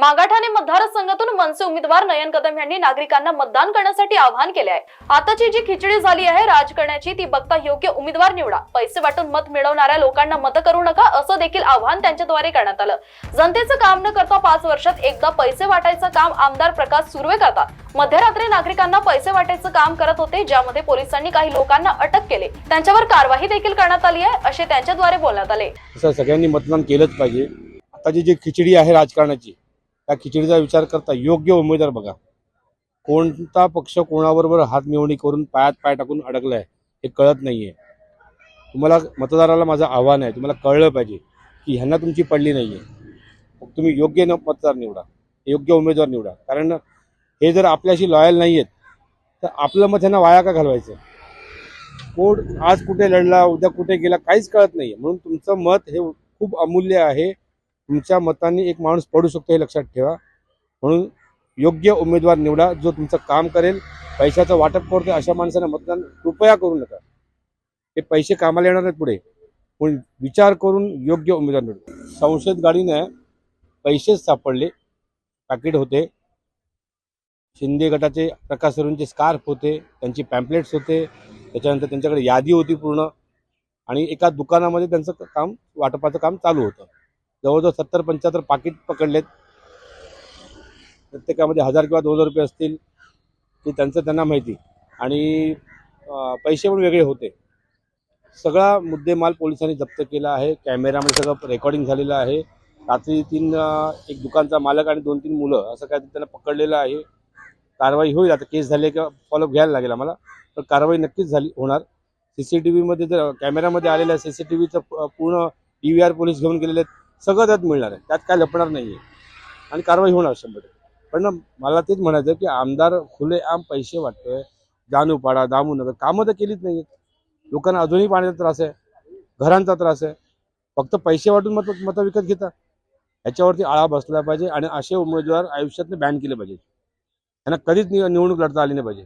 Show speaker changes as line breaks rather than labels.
मागाठाणे मतदारसंघातून मनसे उमेदवार नयन कदम यांनी नागरिकांना मतदान करण्यासाठी आवाहन केले आहे. आताची जी खिचडी झाली आहे राजकारणाची ती बघता योग्य उमेदवार निवडा. पैसे वाटून मत मिळवणाऱ्या लोकांना मत करू नका असं देखील आवाहन त्यांच्याद्वारे करण्यात आलं. जनतेचं काम न करता पाच वर्षात एकदा पैसे वाटायचं काम आमदार प्रकाश सुर्वे करतात. मध्यरात्री नागरिकांना पैसे वाटायचं काम करत होते ज्यामध्ये पोलिसांनी काही लोकांना अटक केले. त्यांच्यावर कारवाई देखील करण्यात आली आहे असे त्यांच्याद्वारे बोलण्यात आले.
सगळ्यांनी मतदान केलंच पाहिजे. आताची जी खिचडी आहे राजकारणाची त्या खिचडीचा विचार करता योग्य उमेदवार बघा. कोणता पक्ष कोणाबरोबर हात मिळवणी करून पायात पाय टाकून अडकलाय हे कळत नाहीये. तुम्हाला मतदाराला माझं आव्हान आहे तुम्हाला कळलं पाहिजे की ह्यांना तुमची पडली नाहीये. मग तुम्ही योग्य न मतदार निवडा योग्य उमेदवार निवडा. कारण हे जर आपल्याशी लॉयल नाही आहेत तर आपलं मत ह्यांना वाया का घालवायचं? कोण आज कुठे लढला उद्या कुठे गेला काहीच कळत नाही म्हणून तुमचं मत हे खूप अमूल्य आहे. तुमच्या मताने एक माणूस पडू शकतो हे लक्षात ठेवा. म्हणून योग्य उमेदवार निवडा जो तुमचं काम करेल पैशाचं वाटप करतो अशा माणसांना मतदान कृपया करू नका. हे पैसे कामाला येणार नाहीत पुढे. पण विचार करून योग्य उमेदवार निवडा. संसद गाडीने पैसेच सापडले पाकिट होते. शिंदे गटाचे प्रकाश सरूंचे स्कार्फ होते त्यांची पॅम्पलेट्स होते. त्याच्यानंतर त्यांच्याकडे यादी होती पूर्ण. आणि एका दुकानामध्ये त्यांचं काम वाटपाचं काम चालू होतं. जवळजवळ सत्तर पंच्याहत्तर पाकिट पकडलेत. प्रत्येकामध्ये हजार किंवा दोन हजार रुपये असतील ते त्यांचं त्यांना माहिती. आणि पैसे पण वेगळे होते. सगळा मुद्देमाल पोलिसांनी जप्त केला आहे. कॅमेरामध्ये सगळं रेकॉर्डिंग झालेलं आहे. रात्री तीन एक दुकानचा मालक आणि दोन तीन मुलं असं काय त्यांना पकडलेलं आहे. कारवाई होईल. आता केस झाली किंवा फॉलोअप घ्यायला लागेल आम्हाला. तर कारवाई नक्कीच झाली होणार. सी सी टी व्हीमध्ये जर कॅमेरामध्ये आलेल्या सी सी टी व्हीचं पूर्ण डी व्ही आर पोलीस घेऊन गेलेले आहेत. सगळं त्यात मिळणार आहे. त्यात काय लपणार नाही आहे आणि कारवाई होणार शंभर पण ना मला तेच म्हणायचं की आमदार खुलेआम पैसे वाटतोय. जानू पाडा दामू नका कामं तर केलीच नाही लोकांना अजूनही पाण्याचा त्रास आहे. घरांचा त्रास आहे. फक्त पैसे वाटून मत मतं विकत घेता ह्याच्यावरती आळा बसला पाहिजे आणि असे उमेदवार आयुष्यातनं बॅन केले पाहिजे त्यांना कधीच निवडणूक लढता आली नाही पाहिजे.